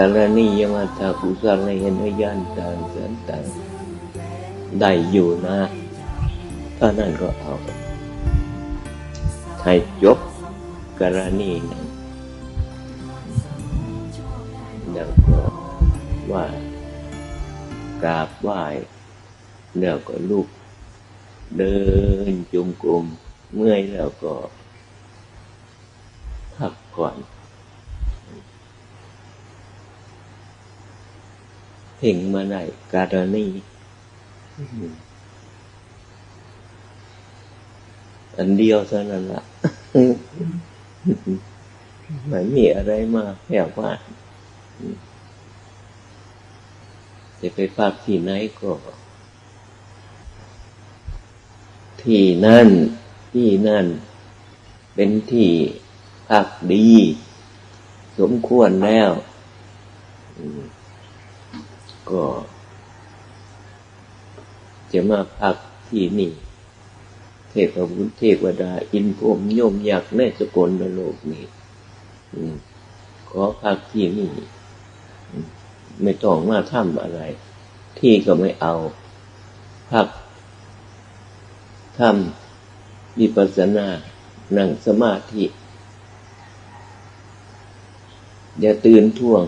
การณียมาตากุศลเห็นวิญญาณต่างสันต่างได้อยู่นะถ้านั่นก็เอาให้จบกรณีนั้นแล้วก็ว่ากราบไหว้แล้วก็ลุก เดินจงกรมเมื่อยแล้วก็พักผ่อน เพ่งมาได้การณีอันเดียวเท่านั้นละไม่มีอะไรมากแค่ว่าจะไปพักที่ไหนก็ที่นั่น ที่นั่น เป็นที่พักดี สมควรแล้ว อืม ก็จะมาพักที่นี่ เทพบุตรเทวดา อินพรมโยมอยักษ์ในสกลนโลกนี้ขอพักที่นี่ ไม่ต้องมาทำอะไร ที่ก็ไม่เอา พักทำวิปัสสนานั่งสมาธิ อย่าตื่นท่วง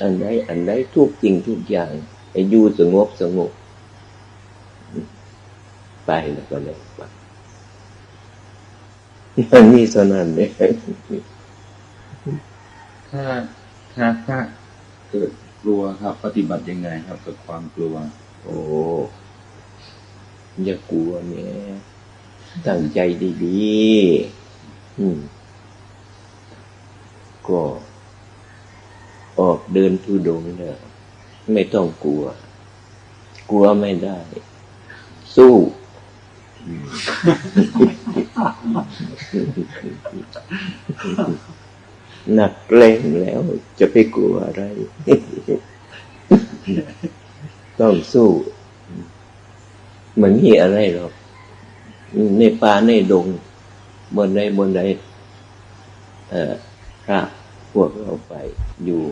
อันใดอันใดทุกจริงทุกอย่างให้อยู่สงบสงบ ไปแล้วก็เลยไปมันมีเท่านั้นเลยถ้าถ้าถ้าเกิดกลัวครับ ปฏิบัติยังไงครับกับความกลัว โอ้อย่ากลัวเนี่ยตั้งใจดีๆอืมก็ ออกเดินทุดงเนี่ยไม่ต้องกลัว กลัวไม่ได้ สู้หนักแรงแล้วจะไปกลัวอะไร ต้องสู้ มันมีอะไรหรอกในป่าในดง บนใดบนใดเอ่อพระ พวกเราไปอยู่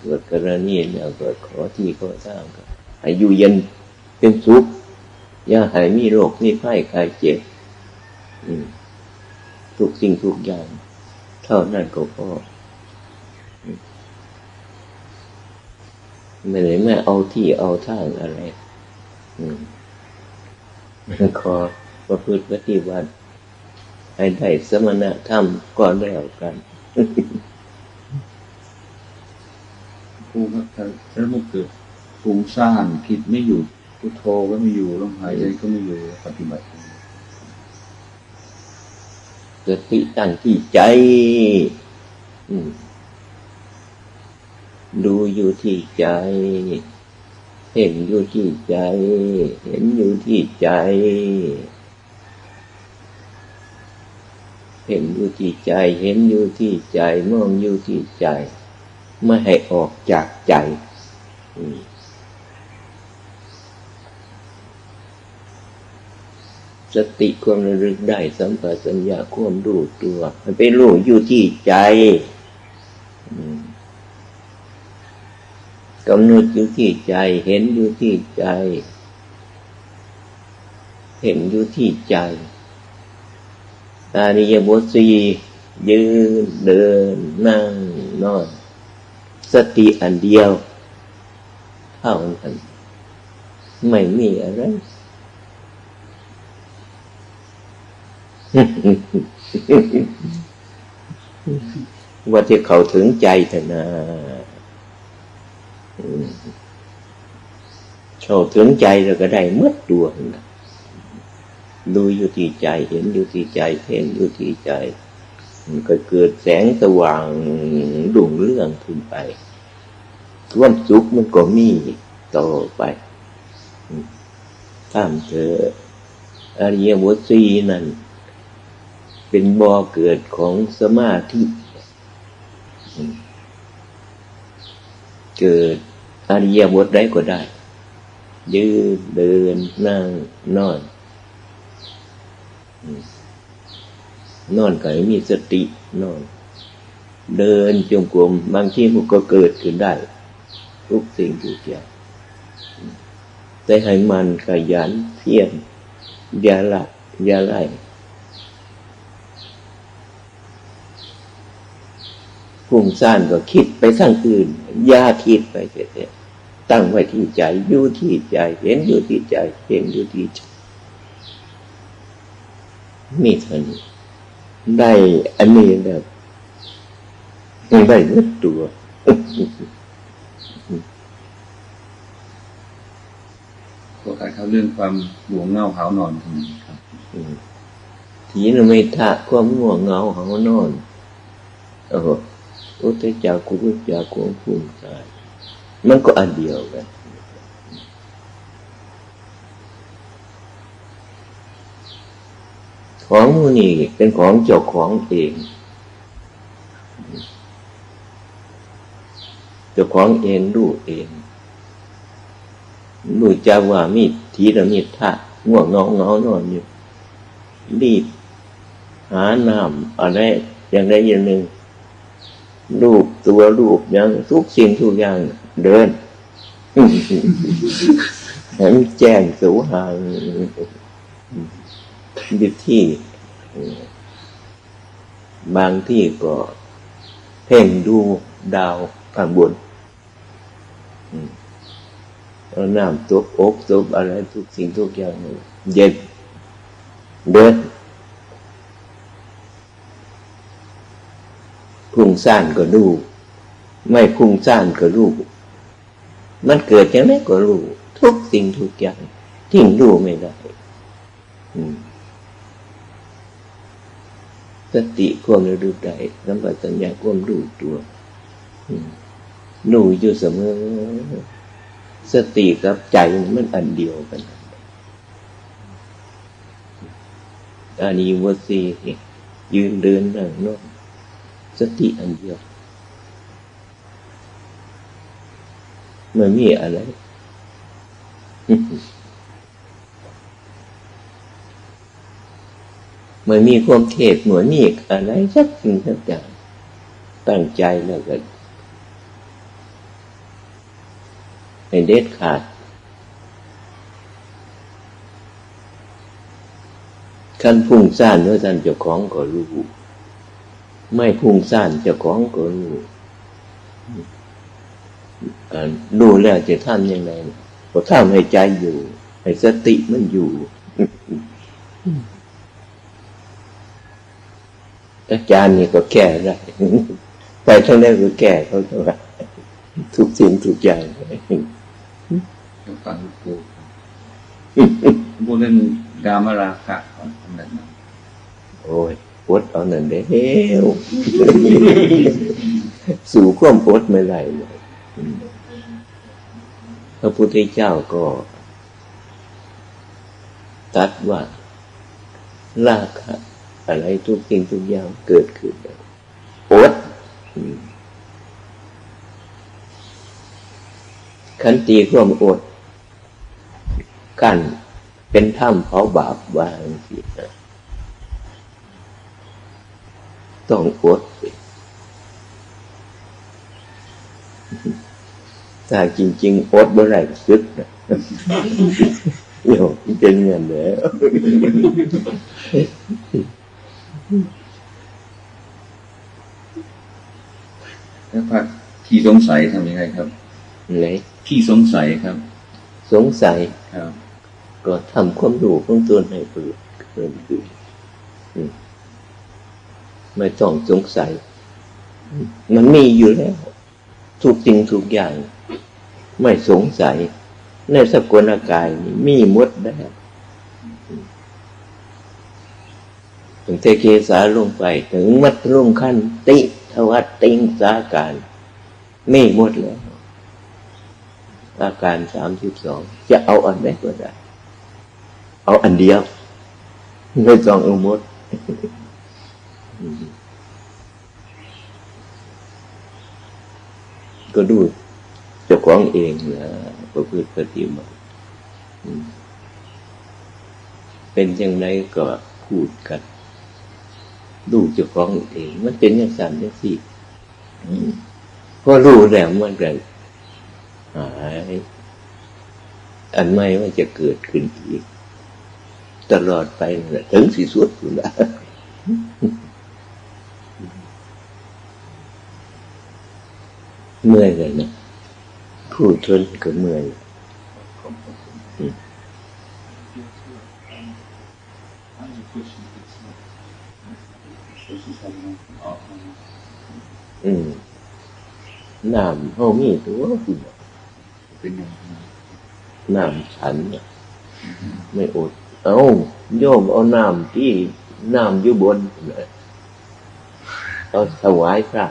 เกิดกรณีเนี่ยเกิดขอที่ขอทางก็ให้อยู่เย็นเป็นสุขอย่าให้มีโรคมีไข้กายเจ็บทุกสิ่งทุกอย่าง เท่านั้นก็พอไม่ได้แม่เอาที่เอาทางอะไรอืมขอประพฤติปฏิบัติให้ได้สมณธรรมก็แล้วกัน ครูครับถ้าถ้ามันเกิดฟุ้งซ่านคิดไม่อยู่พุทโธก็ไม่อยู่ลมหายใจก็ไม่อยู่ปฏิบัติยังไงสติตั้งที่ใจดูอยู่ที่ใจ เห็นอยู่ที่ใจ เห็นอยู่ที่ใจ เห็นอยู่ที่ใจ เห็นอยู่ที่ใจมองอยู่ที่ใจ ไม่ให้ออกจากใจสติความระลึกได้สัมปชัญญะความรู้ตัว มันไปรู้อยู่ที่ใจกำหนดอยู่ที่ใจ เห็นอยู่ที่ใจ เห็นอยู่ที่ใจ อาริยบทสียืนเดินนั่งนอน สติอันเดียวเท่านั้นไม่มีอะไรว่าที่เขาถึงใจเถอะนะเขาถึงใจแล้วก็ได้หมดตัวนะ ดูอยู่ที่ใจ เห็นอยู่ที่ใจเห็นอยู่ที่ใจ มันก็เกิดแสงสว่างดุ่งเรื่องขึ้นไปความสุขมันก็มีต่อไปตามเธออริยบทสีนั่น เป็นบ่อเกิดของสมาธิ เกิดอริยบทใดก็ได้ ยืนเดินนั่งนอน นอนก็ให้มีสตินอน เดินจงกรมบางทีมันก็เกิดขึ้นได้ ทุกสิ่งทุกอย่างแต่ให้มันขยันเพียรอย่าละอย่าไล่พุ่งซ่านก็คิดไปทางอื่นอย่าคิดไปเสียตั้งไว้ที่ใจอยู่ที่ใจ เห็นอยู่ที่ใจ เห็นอยู่ที่ใจ มีเท่านี้ได้อันนี้แบบได้เนื้อตัวโฟกัสเขาเรื่องความหัวเงาหาวนอนตรงนี้ครับอืมทีนไม่ทะความง่วงเหงาหานอนโอ้โหอุตจักกุรุจักกุงฟุ้งซ่านมันก็อันเดียวกัน ของมูนี่เป็นของเจ้าของเอง เจ้าของเองรู้เองรู้จักว่ามีทีละมีท่าง่วงเงาเงานอนอยู่รีบหาน้ำอะไรอย่างใดอย่างหนึ่งรูปตัวรูปอย่างทุกสิ่งทุกอย่างเดินให้มันแจ้งสูหาง ดิที่ บางที่ก็เพ่งดูดาวข้างบนเอาน้ำตบอกตบอะไรทุกสิ่งทุกอย่างเย็นเดินพุ่งซ่านก็รู้ไม่พุ่งซ่านก็รู้มันเกิดจากไหนก็รู้ ทุกสิ่งทุกอย่างทิ้งรู้ไม่ได้ อืม ติความระลึกได้สัมปชัญญะความรู้ตัวอืมรู้อยู่เสมอ สติกับใจมันอันเดียวกันอันนี้วัสียืนเดินนั่งนอนสติอันเดียวมันมีอะไร มันมีความเทศเหมือนมีอะไรสักสิ่งสักอย่างตั้งใจแล้วก็ให้เด็ดขาดขั้นพุ่งซ่านเนื้อท่านเจ้าของก็รู้ไม่พุ่งซ่านเจ้าของก็รู้อ่ารู้แล้วจะทำยังไงก็ทำให้ใจอยู่ ให้สติมันอยู่ อาจารย์นี่ก็แก้ได้ไปทั้งนั้นก็แก้เขาตัวทุกสิ่งทุกอย่างต้องฟังหลวงปู่พูดเรื่องกามราคะของทำนั้นนะโอ้ยปดเอานั่นเด้วสู่ความปดไม่ได้เลยอืมพระพุทธเจ้าก็ตรัดว่าราคะ อะไรทุกสิ่งทุกอย่างเกิดขึ้นแล้วอดอืมขันตีความอด กันเป็นถ้ำเผาบาปวางสินะต้องอดสิถ้าจริง ๆ อดเมื่อไหร่ซึกนะโยมเป็นเงินแล้ว แล้วพักที่สงสัยทำยังไงครับไหนที่สงสัยครับ สงสัยครับ ก็ทำความรู้ของตนให้เกิดเกิดขึ้นอืมไม่ต้องสงสัย มันมีอยู่แล้ว ทุกสิ่งทุกอย่าง ไม่สงสัย ในสกลกายนี่มีหมดแล้ ถึงเทเกสาลงไป ถึงมัดรุ่งขั้นติทวัตติงสาการไมีหมดแล้ว อาการสามสิบสองจะเอาอันไหนก็ได้ เอาอันเดียวไม่ต้องเอาหมดก็ดูเจ้าของเองนะประพฤติปฏิบัติเป็นอย่างไรก็พูดกัน ดูเจ้าของเองมันเป็นอย่างสั่นอย่างสี่อืมพอรู้แล้วมันก็หายอันใหม่มันจะเกิดขึ้นอีก ตลอดไปนะถึงที่สุดอยู่แล้วเมื่อยเลยนะพูดทนก็เมื่อย อืมน้ำเฮามีตัวคุณเป็นยังไงน้ำฉันน่ะไม่อด เอาโยมเอาน้ำที่น้ำอยู่บนเอาถวายพระ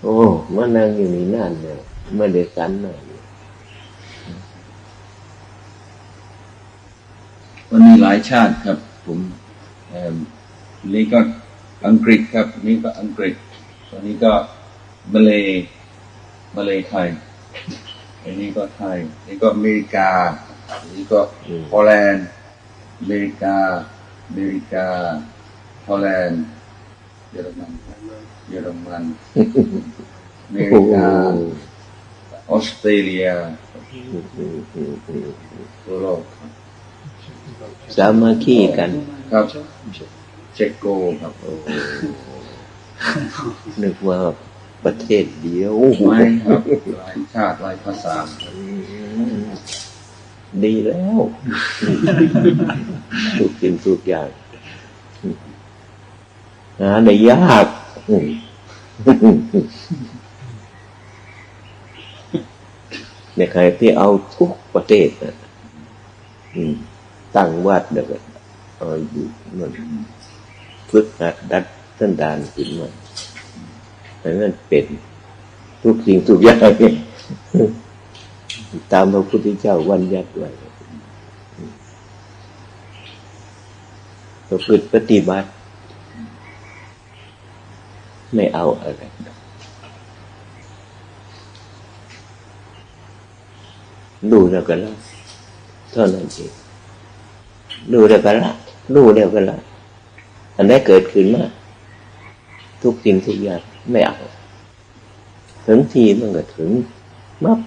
โอ้มานั่งอยู่นี่นานเนี่ยไม่ได้สันหน่อยมันมีหลายชาติครับ ผม นี่ก็อังกฤษครับ นี่ก็อังกฤษตัวนี้ก็มาเลยมาเลยไทยอันนี้ก็ไทยอันนี้ก็อเมริกาอันนี้ก็อืมฮอลแลนด์อเมริกาอเมริกาฮอลแลนด์เยอรมันเยอรมันอเมริโอ้กาออสเตรเลียอืมอืมอืมอืมทั่วโลกครับสามัคคีกันครับ เช็กโกครับนึกว่าประเทศเดียวไม่ครับหลายชาติหลายภาษาดีแล้วทุกสิ่งทุกอย่างหาได้ยากในใครที่เอาทุกประเทศนะอืมตั้งวัดเดี๋ยวก็เอาอยู่มัน ฝึกหัดดัดสันดานขึ้นมาให้มันเป็นทุกสิ่งทุกอย่างตามพระพุทธเจ้าวันยัดไว้ประพฤติปฏิบัติ ไม่เอาอะไรดูแล้วก็ละเท่านั้นเองดูแล้วก็ละดูแล้วก็ละ อันได้เกิดขึ้นมาทุกสิ่งทุกอย่างไม่เอาถึงทีมันก็ถึงมับ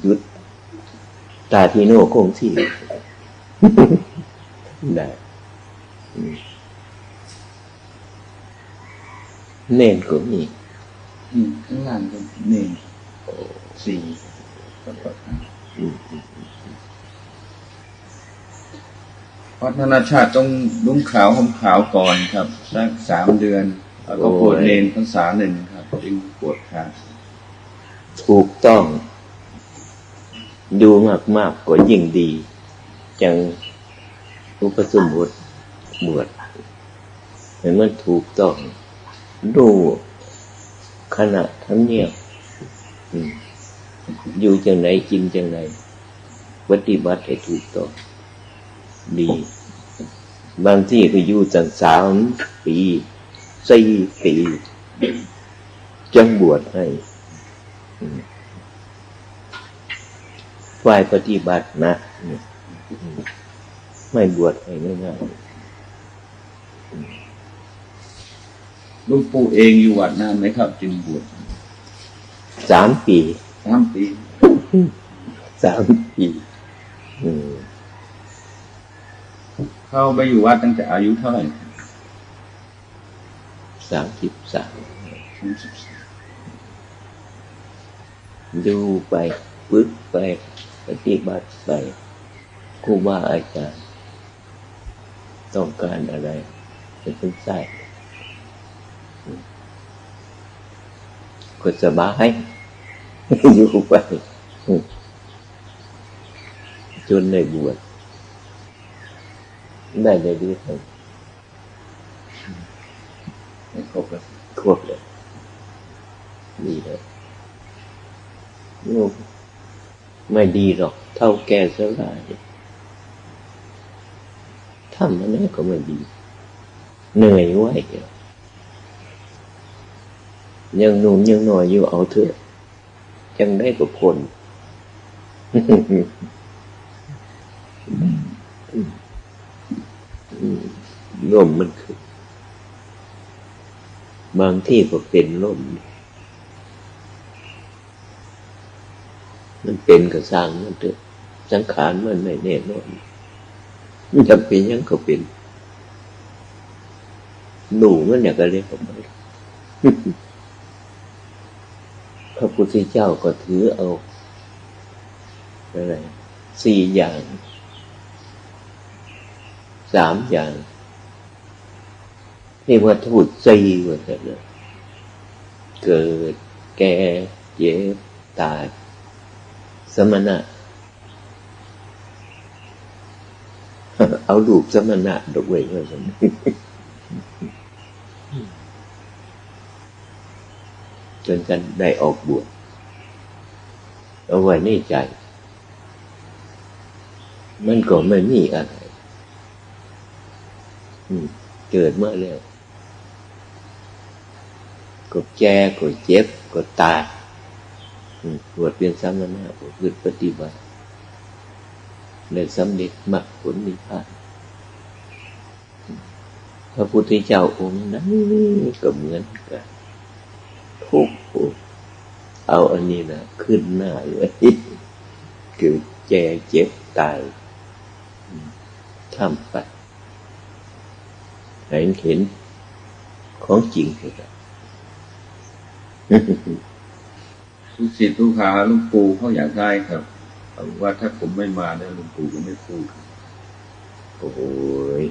หยุดตาทีโน่คงที่ได้อืมเน่นก็มีอืมข้างล่างก็หนึ่งสี่แล้วก็ ห้าอืมพัฒนาชาติต้องนุ่งขาวห่มขาวก่อนครับสักสามเดือน แล้วก็ปวดเลนภาษาหนึ่งครับจึงปวดขาถูกต้อง ดูมากมากๆก็ยิ่งดีจังอุปสมบทบวชเห็นมันถูกต้อง ดูขณะทั้งเนียบอยู่จังไหนกินจังไหนปฏิบัติให้ถูกต้อง ดีบางที่ก็อยู่ตั้งสามปีสี่ปีจังบวชให้ฝ่ายปฏิบัตินะอืมไม่บวชให้ง่ายหลุงปู่เองอยู่วัดนานไหมครับ จึงบวชๆสามปีสามปีสามปี อืม เข้าไปอยู่วัดตั้งแต่อายุเท่าไหร่สามสิบสามสามสิบสามดูไปฝึกไปปฏิบัติไปครูบาอาจารย์ ต้องการอะไรจะเป็นใส่ก็สบายอยู่ไปอืมจนในบวช ได้ในดีทั้งไม่ครบแล้วครบเลยดีเลยลูกไม่ดีหรอก เท่าแก่สลายทำมันก็ไม่ดี เหนื่อยไหวเดียวยังหนุ่มยังหน่อยอยู่เอาเถอะยังได้กับคนอื มล่มมันขึ้น บางที่ก็เป็นล่ม มันเป็นก็สร้างมันเถอะสังขารมันไม่แน่นอนมันจะเป็นยังก็เป็น หนูมันอยากจะเรียกออกมาพระพุทธเจ้าก็ถือเอาอะไรสี่อย่าง สามอย่างนี่ว่าทูตสี่ว่าแต่ละเกิดแก่เจ็บตาย สมณะ เอารูปสมณะดอกเว้ยว่าสมจนกันได้ออกบวชเอาไว้ในใจ มันก็ไม่มีอะไร เกิดเมื่อแล้วก็แก่ก็เจ็บก็ตายอืมบวชเป็นสามณะก็คือปฏิบัติในสำเร็จมรรคผลนิพพานพระพุทธเจ้าองค์นั้นก็เหมือนกันทุกข์เอาอันนี้นะขึ้นหน้าเลยคือแก่เจ็บตายทำไป เห็นเห็นของจริงเลยครับทุกศิษย์ทุกหาหลุงปู่เขาอยากได้ครับแต่ว่าถ้าผมไม่มาเนี่ยหลุงปู่ก็ไม่พูด โอ้ย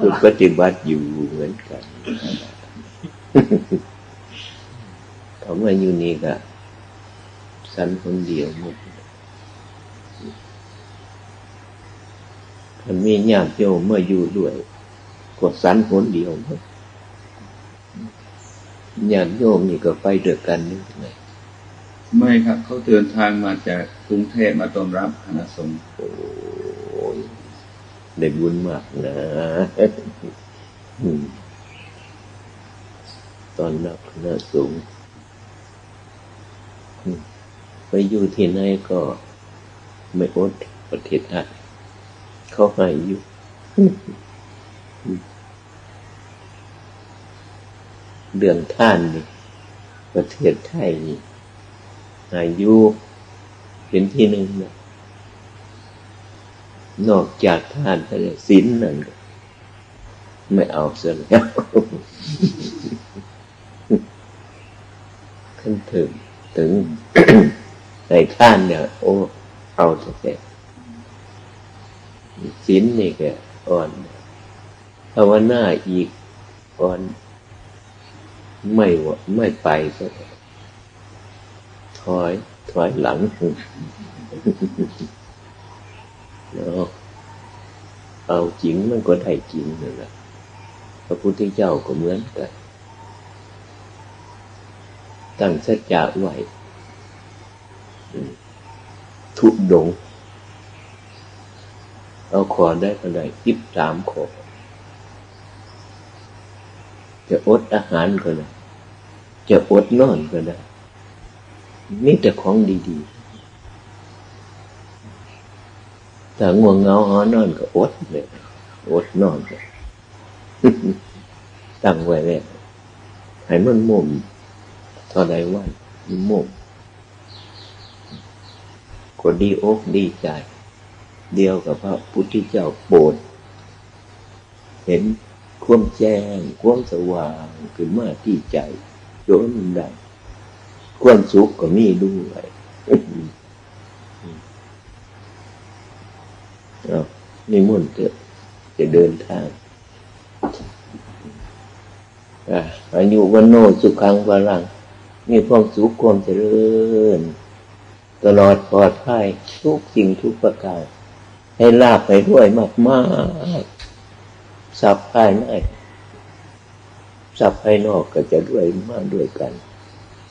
คุณปฏิบัติอยู่เหมือนกันเขามาอยู่นี่ก็สันคนเดียวหมดมันมีญาติโยมเมื่ออยู่ด้วย ก็สันคนเดียวหมดญาติโยมนี่ก็ไปด้วยกันนี่ไงไม่ครับเขาเดินทางมาจากกรุงเทพมาต้อนรับคณะสงฆ์โอ้ยได้บุญมากนะอืมตอนรับคณะสงฆ์อืมไปอยู่ที่ไหนก็ไม่อดประเทศไทยเขาให้อยู่ เรื่องท่านนี่ประเทศไทยนี่อายุเป็นที่หนึ่งนะนอกจากท่านแล้วศีลนั่นไม่เอาเสียแล้วขึ้นถึงถึงในท่านเนี่ย โอ้ เอาแต่ศีลนี่แกอ่อน ภาวนาอีกอ่อนไม่ไม่ไปก็ถอย ถอยหลังแล้วเอาจริงมันก็ได้จริงนั่นแหละพระพุทธเจ้าก็เหมือนกัน ตั้งสัจจะไว้ทุดง เอาขอได้ก็ได้ทิบสามขอ จะอดอาหารก็ได้จะอดนอนก็ได้มีแต่ของดีๆถ้าง่วงเงาหอนอนก็อดเลยอดนอนเลยตั้งไว้แล้วให้มันมุมเท่าใดวันมันมุมก็ดีอกดีใจ เดียวกับพระพุทธเจ้าโปรดเห็น ความแจ้ง ความสว่างขึ้นมาที่ใจโยนมันได้ความสุขก็มีด้วยเอานิมนต์เถอะจะเดินทางอายุวันโนสุขังวาลัง มีความสุขความเจริญ ตลอดปลอดภัยทุกสิ่งทุกประการ ให้ลาบไปด้วยมากม สับภายในสับภายนอกก็จะด้วยมากด้วยกัน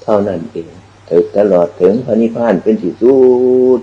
เท่านั้นเองถึงตลอดถึงพระนิพพานเป็นที่สุด